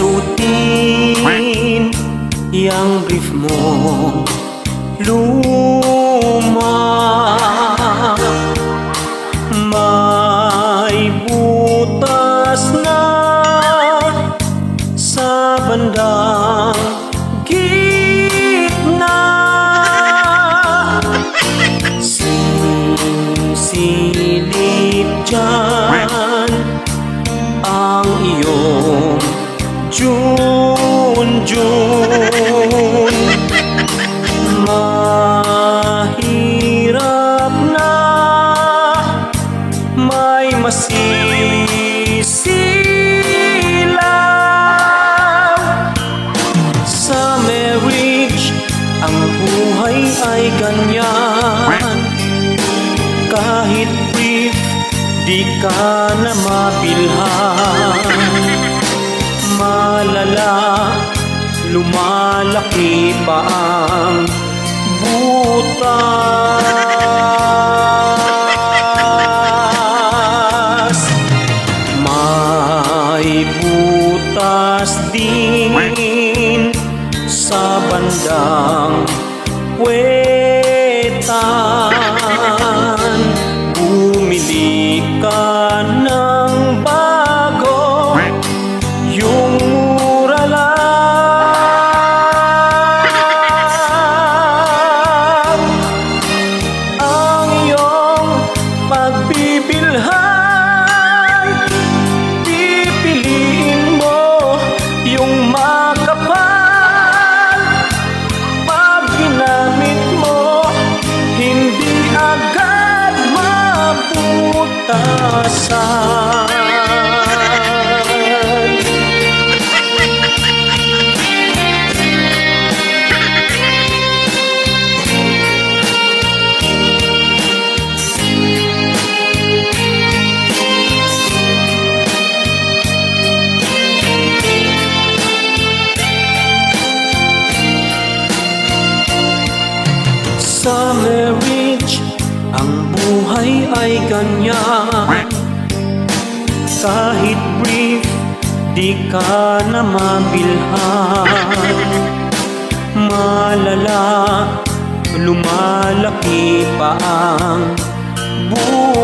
suotin Yang brief mo. Luma Jun-jun Mahirap na May masisilaw. Sa marriage Ang buhay ay ganyan. Kahit brief Di ka na mabilhan Lumalaki pa ang butas. May butas din sa bandang puwetan maputasan Sa ang buhay ay ganyan Kahit brief, di ka na mabilhan. Malala, lumalaki pa ang buhay